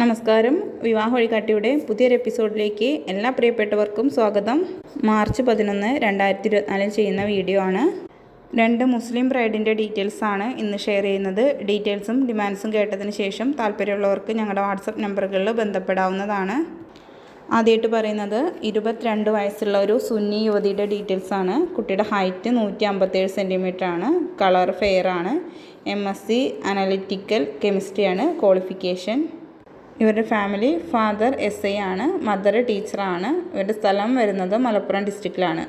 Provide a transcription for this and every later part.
നമസ്കാരം. വിവാഹ വഴികാട്ടിയുടെ പുതിയൊരു എപ്പിസോഡിലേക്ക് എല്ലാ പ്രിയപ്പെട്ടവർക്കും സ്വാഗതം. മാർച്ച് പതിനൊന്ന് രണ്ടായിരത്തി ഇരുപത്തിനാലിൽ ചെയ്യുന്ന വീഡിയോ ആണ്. രണ്ട് മുസ്ലിം ബ്രൈഡിന്റെ ഡീറ്റെയിൽസ് ആണ് ഇന്ന് ഷെയർ ചെയ്യുന്നത്. ഡീറ്റെയിൽസും ഡിമാൻഡ്സും കേട്ടതിന് ശേഷം താല്പര്യമുള്ളവർക്ക് ഞങ്ങളുടെ വാട്സപ്പ് നമ്പറുകളിൽ ബന്ധപ്പെടാവുന്നതാണ്. ആദ്യമായിട്ട് പറയുന്നത് ഇരുപത്തിരണ്ട് വയസ്സുള്ള ഒരു സുന്നി യുവതിയുടെ ഡീറ്റെയിൽസ് ആണ്. കുട്ടിയുടെ ഹൈറ്റ് നൂറ്റി അമ്പത്തേഴ് സെന്റിമീറ്റർ ആണ്. കളർ ഫെയർ ആണ്. എം എസ് സി അനലിറ്റിക്കൽ കെമിസ്ട്രിയാണ് ക്വാളിഫിക്കേഷൻ. ഇവരുടെ ഫാമിലി ഫാദർ എസ് ഐ ആണ്. മദർ ടീച്ചറാണ് ഇവരുടെ സ്ഥലം വരുന്നത് മലപ്പുറം ഡിസ്ട്രിക്റ്റിലാണ്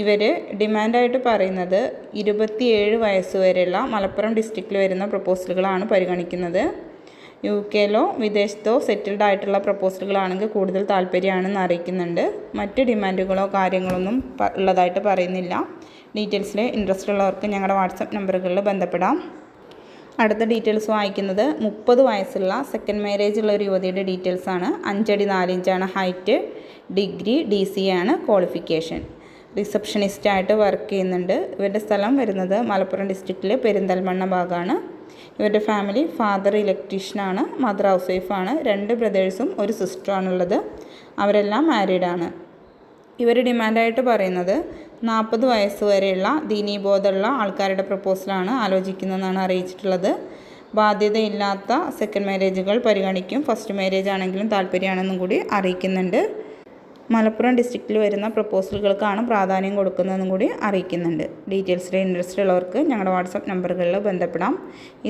ഇവർ ഡിമാൻഡായിട്ട് പറയുന്നത് ഇരുപത്തിയേഴ് വയസ്സ് വരെയുള്ള മലപ്പുറം ഡിസ്ട്രിക്റ്റിൽ വരുന്ന പ്രപ്പോസലുകളാണ് പരിഗണിക്കുന്നത്. യു കെയിലോ വിദേശത്തോ സെറ്റിൽഡ് ആയിട്ടുള്ള പ്രപ്പോസലുകളാണെങ്കിൽ കൂടുതൽ താല്പര്യമാണെന്ന് അറിയിക്കുന്നുണ്ട്. മറ്റ് ഡിമാൻഡുകളോ കാര്യങ്ങളൊന്നും ഉള്ളതായിട്ട് പറയുന്നില്ല. ഡീറ്റെയിൽസിൽ ഇൻട്രസ്റ്റ് ഉള്ളവർക്ക് ഞങ്ങളുടെ വാട്സപ്പ് നമ്പറുകളിൽ ബന്ധപ്പെടാം. അടുത്ത ഡീറ്റെയിൽസ് വായിക്കുന്നത് മുപ്പത് വയസ്സുള്ള സെക്കൻഡ് മാരേജ് ഉള്ള ഒരു യുവതിയുടെ ഡീറ്റെയിൽസ് ആണ്. അഞ്ചടി നാലിഞ്ചാണ് ഹൈറ്റ്. ഡിഗ്രി ഡി സി ആണ് ക്വാളിഫിക്കേഷൻ റിസപ്ഷനിസ്റ്റായിട്ട് വർക്ക് ചെയ്യുന്നുണ്ട്. ഇവരുടെ സ്ഥലം വരുന്നത് മലപ്പുറം ഡിസ്ട്രിക്റ്റിലെ പെരിന്തൽമണ്ണ ഭാഗമാണ് ഇവരുടെ ഫാമിലി ഫാദർ ഇലക്ട്രീഷ്യനാണ് മദർ ഹൗസ് വൈഫാണ് രണ്ട് ബ്രദേഴ്സും ഒരു സിസ്റ്ററാണുള്ളത് അവരെല്ലാം മാരീഡാണ് ഇവർ ഡിമാൻഡായിട്ട് പറയുന്നത് നാൽപ്പത് വയസ്സ് വരെയുള്ള ദീനീബോധമുള്ള ആൾക്കാരുടെ പ്രപ്പോസലാണ് ആലോചിക്കുന്നതെന്നാണ് അറിയിച്ചിട്ടുള്ളത്. ബാധ്യതയില്ലാത്ത സെക്കൻഡ് മാരേജുകൾ പരിഗണിക്കും. ഫസ്റ്റ് മാരേജ് ആണെങ്കിലും താല്പര്യമാണെന്നും കൂടി അറിയിക്കുന്നുണ്ട്. മലപ്പുറം ഡിസ്ട്രിക്റ്റിൽ വരുന്ന പ്രപ്പോസലുകൾക്കാണ് പ്രാധാന്യം കൊടുക്കുന്നതെന്നും കൂടി അറിയിക്കുന്നുണ്ട്. ഡീറ്റെയിൽസിൽ ഇൻട്രസ്റ്റ് ഉള്ളവർക്ക് ഞങ്ങളുടെ വാട്സപ്പ് നമ്പറുകളിൽ ബന്ധപ്പെടാം.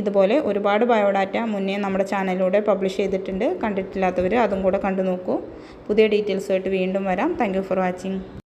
ഇതുപോലെ ഒരുപാട് ബയോഡാറ്റ മുന്നേ നമ്മുടെ ചാനലിലൂടെ പബ്ലിഷ് ചെയ്തിട്ടുണ്ട്. കണ്ടിട്ടില്ലാത്തവർ അതും കൂടെ കണ്ടു നോക്കൂ പുതിയ ഡീറ്റെയിൽസുമായിട്ട് വീണ്ടും വരാം. Thank for watching